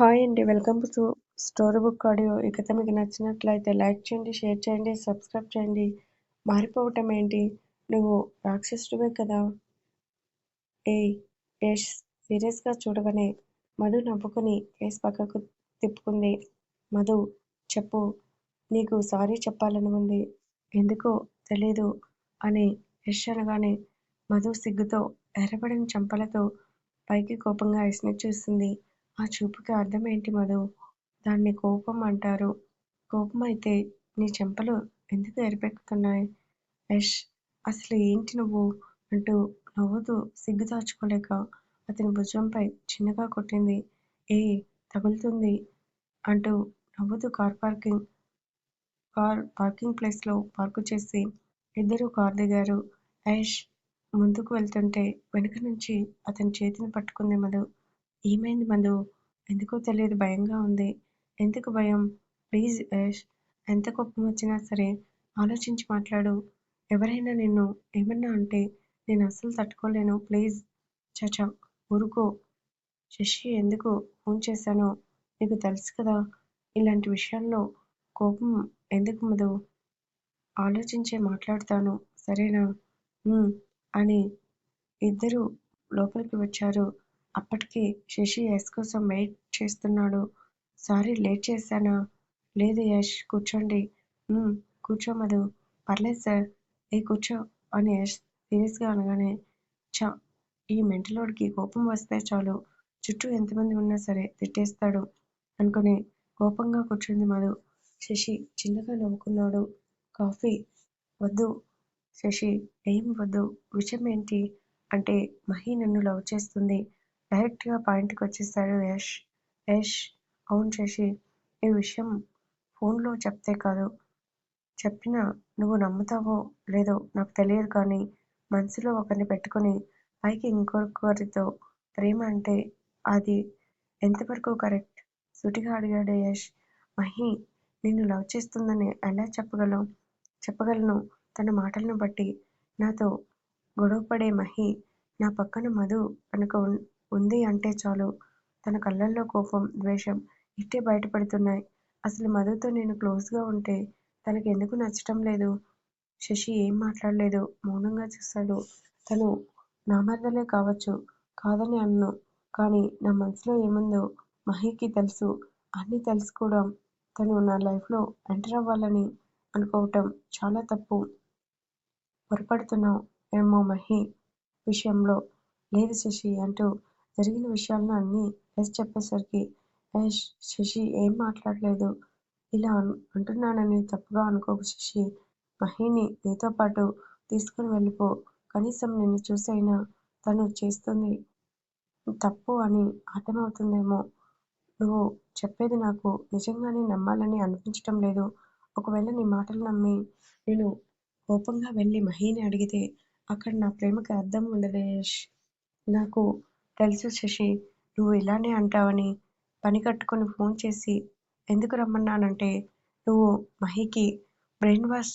Hi అండి. Welcome to story book audio. ఈ కథ మీకు నచ్చినట్లయితే లైక్ చేయండి షేర్ చేయండి సబ్స్క్రైబ్ చేయండి. మారిపోవటం ఏంటి? నువ్వు రాక్షసుడివే కదా? ఏ యష్ సీరియస్గా చూడగానే మధు నవ్వుకుని ఫేస్ పక్కకు తిప్పుకుంది. మధు చెప్పు నీకు సారీ చెప్పాలని ఉంది. ఎందుకో తెలీదు అని యష్ అనగానే మధు సిగ్గుతో ఎర్రబడిన చంపలతో పైకి కోపంగా యశ్ని చూస్తుంది. ఆ చూపుకి అర్థం ఏంటి మధు? దాన్ని కోపం అంటారు కోపం అయితే నీ చెంపలు ఎందుకు ఎరిపెక్కుతున్నాయి యష్ అసలు ఏంటి నువ్వు? అంటూ నవ్వుతూ సిగ్గు దాచుకోలేక అతని భుజంపై చిన్నగా కొట్టింది. ఏ తగులుతుంది? అంటూ నవ్వుతూ కార్ పార్కింగ్ కార్ పార్కింగ్ ప్లేస్లో పార్కు చేసి ఇద్దరూ కార్ దిగారు. యష్ ముందుకు వెళ్తుంటే వెనుక నుంచి అతని చేతిని పట్టుకుంది మధు. ఏమైంది మధు ఎందుకో తెలియదు భయంగా ఉంది. ఎందుకు భయం? ప్లీజ్ యష్ ఎంత కోపం వచ్చినా సరే ఆలోచించి మాట్లాడు. ఎవరైనా నిన్ను ఏమన్నా అంటే నేను అస్సలు తట్టుకోలేను. ప్లీజ్ చచా ఊరుకో. శశి ఎందుకు ఫోన్ చేశానో నీకు తెలుసు కదా ఇలాంటి విషయాల్లో కోపం ఎందుకు మధు ఆలోచించే మాట్లాడతాను. సరేనా? అని ఇద్దరు లోపలికి వచ్చారు. అప్పటికి శశి యశ్ కోసం వెయిట్ చేస్తున్నాడు. సారీ లేట్ చేశానా? లేదు యశ్ కూర్చోండి. కూర్చో మధు. పర్లేదు సార్ ఏ కూర్చో అని యశ్ సీరియస్గా అనగానే చా ఈ మెంటలోడికి కోపం వస్తే చాలు. చుట్టూ ఎంతమంది ఉన్నా సరే తిట్టేస్తాడు అనుకుని కోపంగా కూర్చుంది మధు. శశి చిన్నగా నవ్వుకున్నాడు. కాఫీ? వద్దు. శశి ఏం వద్దు? విషయం ఏంటి? అంటే మహి నన్ను లవ్ చేస్తుంది. డైరెక్ట్గా పాయింట్కి వచ్చేసాడు యష్. యష్ అవును శశి ఈ విషయం ఫోన్లో చెప్తే కాదు. చెప్పినా నువ్వు నమ్ముతావో లేదో నాకు తెలియదు కానీ మనసులో ఒకరిని పెట్టుకుని పైకి ఇంకొకరితో ప్రేమ అంటే అది ఎంతవరకు కరెక్ట్? సూటిగా అడిగాడు యష్. మహి నిన్ను లవ్ చేస్తుందని ఎలా చెప్పగలను చెప్పగలను? తన మాటలను బట్టి నాతో గొడవపడే మహి నా పక్కన మధు కనుక ఉంది అంటే చాలు. తన కళ్ళల్లో కోపం ద్వేషం ఇట్టే బయటపడుతున్నాయి. అసలు మధుతో నేను క్లోజ్గా ఉంటే తనకి ఎందుకు నచ్చటం లేదు? శశి ఏం మాట్లాడలేదు. మౌనంగా చూశాడు తను నా మర్దలే కావచ్చు కాదని అన్ను. కానీ నా మనసులో ఏముందో మహికి తెలుసు. అన్నీ తెలుసుకోవడం తను నా లైఫ్లో ఎంటర్ అవ్వాలని అనుకోవటం చాలా తప్పు. పొరపడుతున్నావు ఏమో మహి విషయంలో. లేదు శశి అంటూ జరిగిన విషయాలను అన్నీ ఎస్ చెప్పేసరికి యశ్ శశి ఏం మాట్లాడలేదు? ఇలా అంటున్నానని తప్పుగా అనుకోకు శశి. మహిని నీతో పాటు తీసుకుని వెళ్ళిపో. కనీసం నిన్ను చూసైనా తను చేస్తుంది తప్పు అని అర్థమవుతుందేమో. నువ్వు చెప్పేది నాకు నిజంగానే నమ్మాలని అనిపించటం లేదు. ఒకవేళ నీ మాటలు నమ్మి నేను కోపంగా వెళ్ళి మహిని అడిగితే అక్కడ నా ప్రేమకి అర్థం ఉండదు యష్ నాకు తెలుసు శశి నువ్వు ఇలానే అంటావని పని కట్టుకుని ఫోన్ చేసి ఎందుకు రమ్మన్నానంటే నువ్వు మహికి బ్రెయిన్ వాష్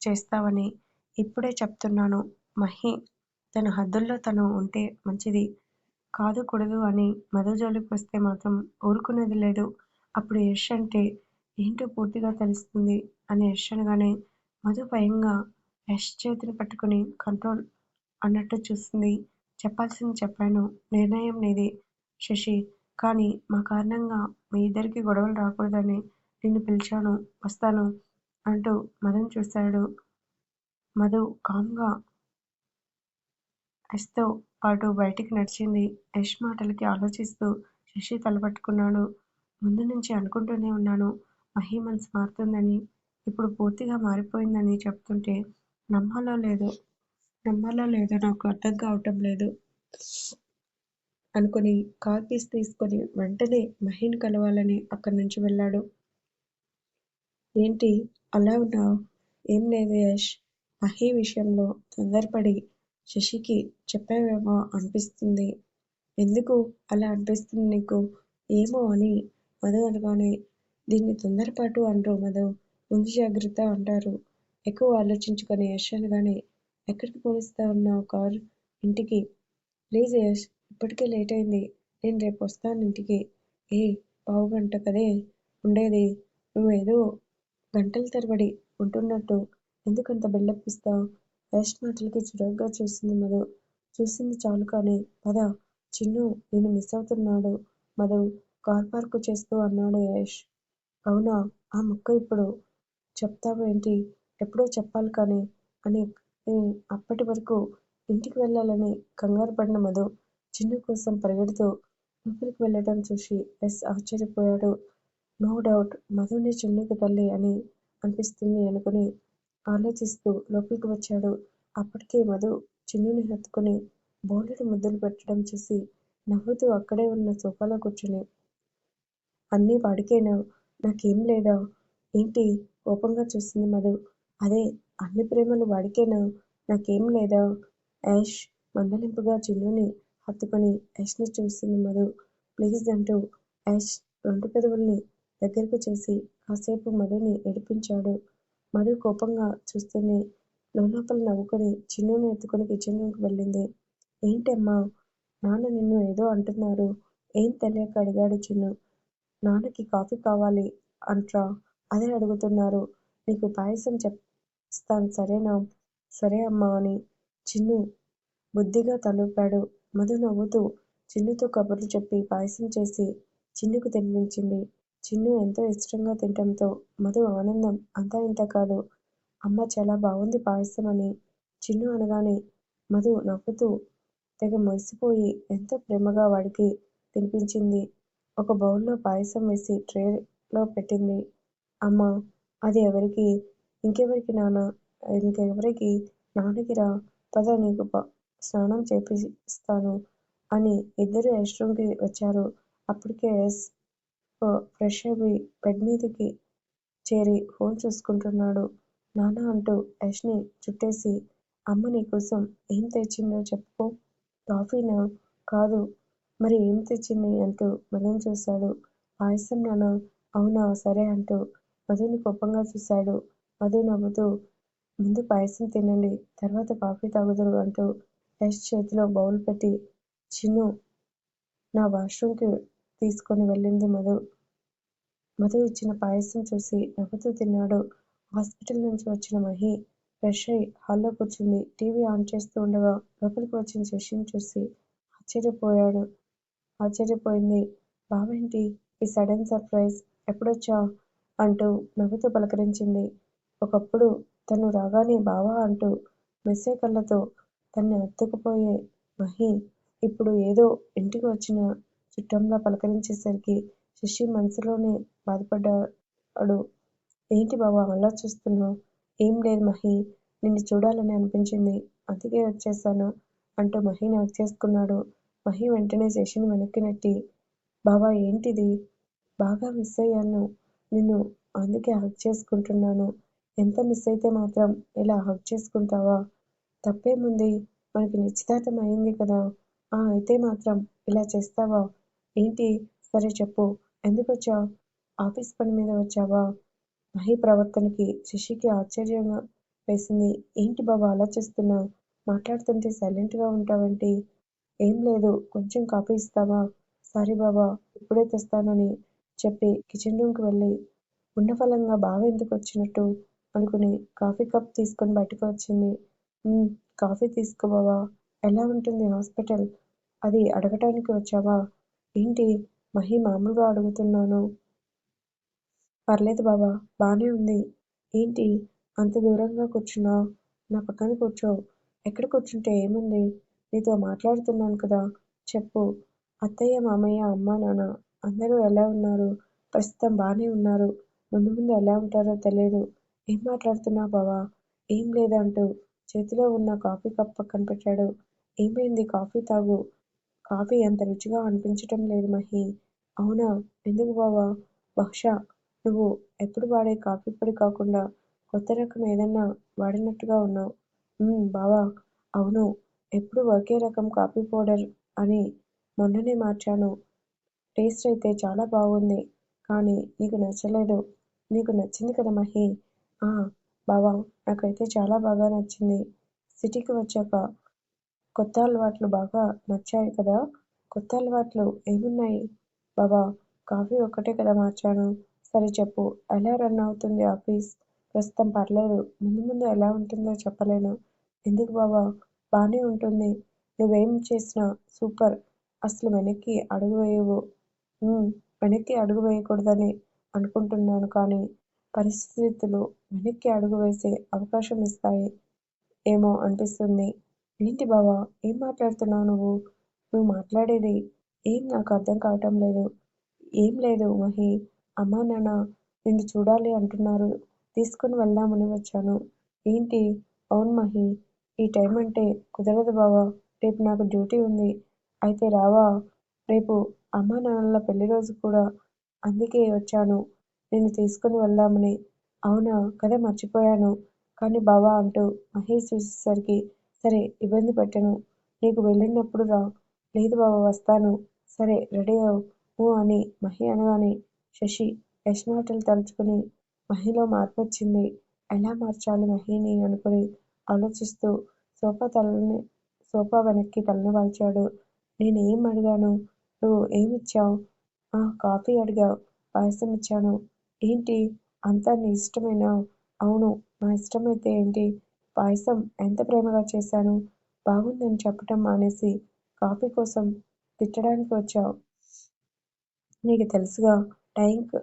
చేస్తావని ఇప్పుడే చెప్తున్నాను. మహి తన హద్దుల్లో తను ఉంటే మంచిది కాదు కూడదు అని మధు జోలికి వస్తే మాత్రం ఊరుకునేది లేదు. అప్పుడు యష్ అంటే ఏంటో పూర్తిగా తెలుస్తుంది అని యష్ అనగానే మధు భయంగా యష్ చేతిని పట్టుకుని కంట్రోల్ అన్నట్టు చూస్తుంది. చెప్పాల్సింది చెప్పాను. నిర్ణయం నీది శశి. కానీ మా కారణంగా మీ ఇద్దరికి గొడవలు రాకూడదని నిన్ను పిలిచాను వస్తాను అంటూ మధుని చూశాడు. మధు కామ్గా యష్తో పాటు బయటికి నడిచింది. యష్ మాటలకి ఆలోచిస్తూ శశి తలపట్టుకున్నాడు. ముందు నుంచి అనుకుంటూనే ఉన్నాను మహి మనసు మారుతుందని ఇప్పుడు పూర్తిగా మారిపోయిందని చెప్తుంటే నమ్మాలో లేదో నమ్మాలో లేదో? నాకు అర్థం కావటం లేదు. అనుకుని కార్ పీస్ తీసుకొని వెంటనే మహిని కలవాలని అక్కడి నుంచి వెళ్ళాడు. ఏంటి? అలా ఉన్నావు? ఏం లేదు యష్. మహి విషయంలో తొందరపడి శశికి చెప్పావేమో అనిపిస్తుంది. ఎందుకు అలా అనిపిస్తుంది నీకు? ఏమో అని మధు అనగానే దీన్ని తొందరపాటు అంటారు మధు. ముందు జాగ్రత్త అంటారు. ఎక్కువ ఆలోచించుకొని యష్ అనగానే ఎక్కడికి పోనిస్తా ఉన్నావు కారు? ఇంటికి. ప్లీజ్ యష్ ఇప్పటికే లేట్ అయింది. నేను రేపు వస్తాను ఇంటికి. ఏ పావు గంట కదే? ఉండేది. నువ్వేదో గంటల తరబడి ఉంటున్నట్టు. ఎందుకంత బిల్డప్ ఇస్తావు యష్ మాటలకి చిరాగ్గా చూసింది మధు. చూసింది చాలు కానీ పద. చిన్ను నేను మిస్ అవుతున్నాడు. మధు కార్ పార్కు చేస్తూ అన్నాడు యష్. అవునా? ఆ ముక్క ఇప్పుడు చెప్తావేంటి? ఎప్పుడో చెప్పాలి కానీ అని అప్పటి వరకు ఇంటికి వెళ్ళాలని కంగారు పడిన మధు చిన్ను కోసం పరిగెడుతూ లోపలికి వెళ్ళడం చూసి ఎస్ ఆశ్చర్యపోయాడు. నో డౌట్ మధునే చిన్నుకు తల్లి అని అనిపిస్తుంది అనుకుని ఆలోచిస్తూ లోపలికి వచ్చాడు. అప్పటికే మధు చిన్నుని హత్తుకుని బోలెడు ముద్దులు పెట్టడం చూసి నవ్వుతూ అక్కడే ఉన్న సోఫాలో కూర్చుని అన్నీ వాడికేనా? నాకేం లేదా? ఏంటి? కోపంగా చూసింది మధు. అదే అన్ని ప్రేమలు వాడికేనా? నాకేం లేదా? యాష్ మందలింపుగా చిన్నుని హత్తుకొని యాష్ని చూసింది మధు. ప్లీజ్ అంటూ యాష్ రెండు పెదవుల్ని దగ్గరకు చేసి కాసేపు మధుని ఏడిపించాడు. మధు కోపంగా చూస్తూనే లోపల నవ్వుకొని చిన్నుని ఎత్తుకొని కిచెన్ రూమ్కి వెళ్ళింది. ఏంటమ్మా? నాన్న నిన్ను ఏదో అంటున్నారు ఏం తెలియక అడిగాడు చిన్ను నాన్నకి కాఫీ కావాలి అంట్రా అదే అడుగుతున్నారు. నీకు పాయసం చెప్ ఇస్తాను సరేనా? సరే అమ్మా అని చిన్ను బుద్ధిగా తలూపాడు. మధు నవ్వుతూ చిన్నుతో కబుర్లు చెప్పి పాయసం చేసి చిన్నుకు తినిపించింది. చిన్ను ఎంతో ఇష్టంగా తినటంతో మధు ఆనందం అంతా ఇంతా కాదు. అమ్మా చాలా బావుంది పాయసం అని చిన్ను అనగానే మధు నవ్వుతూ తెగ మురిసిపోయి ఎంతో ప్రేమగా వాడికి తినిపించింది. ఒక బౌల్లో పాయసం వేసి ట్రేలో పెట్టింది. అమ్మ అది ఎవరికి? ఇంకెవరికి నాన్న ఇంకెవరికి? నాన్నకిరా! పద నీకు స్నానం చేపిస్తాను అని ఇద్దరు యష్ రూమ్కి వచ్చారు. అప్పటికే యష్ ఫ్రెష్ అయి బెడ్ మీదకి చేరి ఫోన్ చూసుకుంటున్నాడు. నాన్న అంటూ యష్ని చుట్టేసి అమ్మ నీ కోసం ఏం తెచ్చిందో చెప్పుకో కాఫీనా? కాదు. మరి ఏం తెచ్చింది? అంటూ మధుని చూశాడు. పాయసం నాన్న అవునా సరే అంటూ మధుని కోపంగా చూశాడు. మధు నవ్వుతూ ముందు పాయసం తినండి. తర్వాత కాఫీ తాగుదురు అంటూ యష్ చేతిలో బౌల్ పెట్టి చిన్ను నా వాష్రూమ్కి తీసుకొని కి వెళ్ళింది మధు. మధు ఇచ్చిన పాయసం చూసి నవ్వుతూ తిన్నాడు. హాస్పిటల్ నుంచి వచ్చిన మహి ఫ్రెష్ అయి హాల్లో కూర్చుంది. టీవీ ఆన్ చేస్తూ ఉండగా లోపలికి వచ్చిన శశిని చూసి ఆశ్చర్యపోయాడు ఆశ్చర్యపోయింది. బావేంటి ఈ సడెన్ సర్ప్రైజ్ ఎప్పుడొచ్చా అంటూ నవ్వుతూ పలకరించింది. ఒకప్పుడు తను రాగానే బావా అంటూ మెస్సే కళ్ళతో తన్ని అత్తుకుపోయే మహి ఇప్పుడు ఏదో ఇంటికి వచ్చిన చుట్టంలా పలకరించేసరికి శశి మనసులోనే బాధపడ్డాడు. ఏంటి బావా అలా చూస్తున్నావు ఏం లేదు మహి నిన్ను చూడాలని అనిపించింది. అందుకే వచ్చేసాను అంటూ మహిని హగ్ చేసుకున్నాడు. మహి వెంటనే శశిని వెనక్కి నెట్టి బావా ఏంటిది? బాగా మిస్ అయ్యాను నిన్ను అందుకే హగ్ చేసుకుంటున్నాను. ఎంత మిస్ అయితే మాత్రం ఇలా హక్ చేసుకుంటావా? తప్పేముంది? మనకి నిశ్చితార్థం అయింది కదా! ఆ అయితే మాత్రం ఇలా చేస్తావా? ఏంటి? సరే చెప్పు ఎందుకొచ్చా ఆఫీస్ పని మీద వచ్చావా? మహి ప్రవర్తనకి శశికి ఆశ్చర్యంగా వేసింది. ఏంటి బాబా అలా చేస్తున్నా మాట్లాడుతుంటే సైలెంట్గా ఉంటావంటి ఏం లేదు కొంచెం కాఫీ ఇస్తావా? సారీ బాబా ఇప్పుడే తెస్తానని చెప్పి కిచెన్ రూమ్కి వెళ్ళి ఉన్న ఫలంగా బాగా బావ ఎందుకొచ్చినట్టు అనుకుని కాఫీ కప్ తీసుకొని బయటకు వచ్చింది. కాఫీ తీసుకో బావా! ఎలా ఉంటుంది హాస్పిటల్? అది అడగటానికి వచ్చావా? ఏంటి? మహి మామూలుగా అడుగుతున్నాను. పర్లేదు బావా! బాగానే ఉంది. ఏంటి? అంత దూరంగా కూర్చున్నా నా పక్కన కూర్చో. ఎక్కడ కూర్చుంటే ఏముంది? నీతో మాట్లాడుతున్నాను కదా! చెప్పు. అత్తయ్య, మామయ్య, అమ్మ నాన్న అందరూ ఎలా ఉన్నారు? ప్రస్తుతం బాగానే ఉన్నారు. ముందు ముందు ఎలా ఉంటారో తెలియదు ఏం మాట్లాడుతున్నావు బావా? ఏం లేదంటూ చేతిలో ఉన్న కాఫీ కప్ పక్కన పెట్టాడు. ఏమైంది కాఫీ తాగు. కాఫీ అంత రుచిగా అనిపించటం లేదు మహి అవునా? ఎందుకు బావా? బహుశా నువ్వు ఎప్పుడు వాడే కాఫీ పొడి కాకుండా కొత్త రకం ఏదన్నా వాడినట్టుగా ఉన్నావు బావా! అవును. ఎప్పుడు ఒకే రకం కాఫీ పౌడర్ అని మొన్ననే మార్చాను. టేస్ట్ అయితే చాలా బాగుంది. కానీ నీకు నచ్చలేదు. నీకు నచ్చింది కదా మహి ఆ బావా! నాకైతే చాలా బాగా నచ్చింది. సిటీకి వచ్చాక కొత్త అలవాట్లు బాగా నచ్చాయి కదా! కొత్త అలవాట్లు ఏమున్నాయి బావా? కాఫీ ఒక్కటే కదా మార్చాను. సరే చెప్పు. ఎలా రన్ అవుతుంది ఆఫీస్? ప్రస్తుతం పర్లేదు. ముందు ముందు ఎలా ఉంటుందో చెప్పలేను. ఎందుకు బావా? బానే ఉంటుంది. నువ్వేం చేసినా సూపర్. అసలు వెనక్కి అడుగు వేయవు. ఊ వెనక్కి అడుగు వేయకూడదని అనుకుంటున్నాను కానీ పరిస్థితులు వెనక్కి అడుగు వేసే అవకాశం ఇస్తాయి ఏమో అనిపిస్తుంది. ఏంటి బావా? ఏం మాట్లాడుతున్నావు నువ్వు? నువ్వు మాట్లాడేది ఏం నాకు అర్థం కావటం లేదు. ఏం లేదు మహి అమ్మా నాన్న నిన్ను చూడాలి అంటున్నారు. తీసుకుని వెళ్దామని వచ్చాను. ఏంటి? అవును మహి ఈ టైం అంటే కుదరదు బావా. రేపు నాకు డ్యూటీ ఉంది. అయితే రావా? రేపు అమ్మా నాన్నల పెళ్ళి రోజు కూడా. అందుకే వచ్చాను నిన్ను తీసుకుని వెళ్దామని. అవునా కదే మర్చిపోయాను. కానీ బావా అంటూ మహేష్ చూసేసరికి సరే ఇబ్బంది పెట్టను. నీకు వెళ్ళినప్పుడు రా. లేదు బావా వస్తాను. సరే రెడీ అవు అని మహి అనగానే శశి యశ్మాటలు తలుచుకుని మహిలో మార్పు వచ్చింది ఎలా మార్చాలి మహిని అనుకుని ఆలోచిస్తూ సోఫా తలని సోఫా వెనక్కి తలని వాల్చాడు. నేను ఏం అడిగాను? నువ్వు ఏమిచ్చావు ఆ కాఫీ అడిగావు పాయసం ఇచ్చాను. ఏంటి? అంతా నీ ఇష్టమేనా? అవును. నా ఇష్టమైతే ఏంటి? పాయసం ఎంత ప్రేమగా చేశాను. బాగుందని చెప్పటం మానేసి కాఫీ కోసం తిట్టడానికి వచ్చావు నీకు తెలుసుగా టైంకి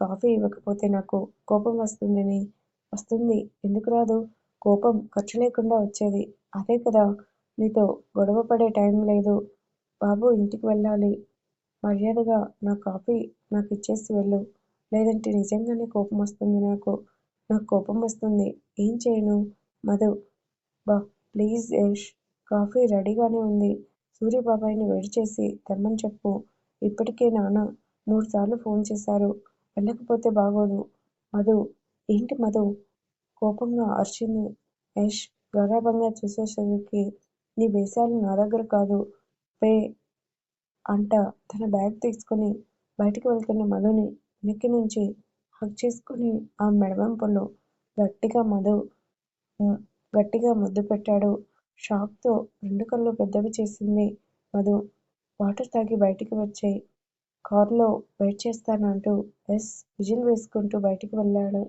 కాఫీ ఇవ్వకపోతే నాకు కోపం వస్తుందని. వస్తుంది. ఎందుకు రాదు? కోపం ఖర్చు లేకుండా వచ్చేది. అదే కదా! నీతో గొడవపడే టైం లేదు. బాబు ఇంటికి వెళ్ళాలి. మర్యాదగా నా కాఫీ నాకు ఇచ్చేసి వెళ్ళు. లేదంటే నిజంగానే కోపం వస్తుంది నాకు. నాకు కోపం వస్తుంది. ఏం చేయను? మధు బా ప్లీజ్ యష్. కాఫీ రెడీగానే ఉంది. సూర్యబాబాయిని వేడి చేసి తెమ్మని చెప్పు. ఇప్పటికే నాన్న మూడుసార్లు ఫోన్ చేశారు. వెళ్ళకపోతే బాగోదు. మధు ఏంటి మధు కోపంగా అరిచింది యష్ గారాబంగా చూసేసరికి నీ వేషాలు నా దగ్గర కాదు. పే అంట తన బ్యాగ్ తీసుకుని బయటికి వెళ్తున్న మధుని వెనక్కి నుంచి హక్ చేసుకుని ఆ మెడవెంపులు గట్టిగా మధు గట్టిగా ముద్దు పెట్టాడు. షాక్తో రెండు కళ్ళు పెద్దవి చేసింది మధు. వాటర్ తాగి బయటికి వచ్చెయ్. కారులో వెయిట్ చేస్తాను అంటూ ఎస్ విజిల్ వేసుకుంటూ బయటికి వెళ్ళాడు.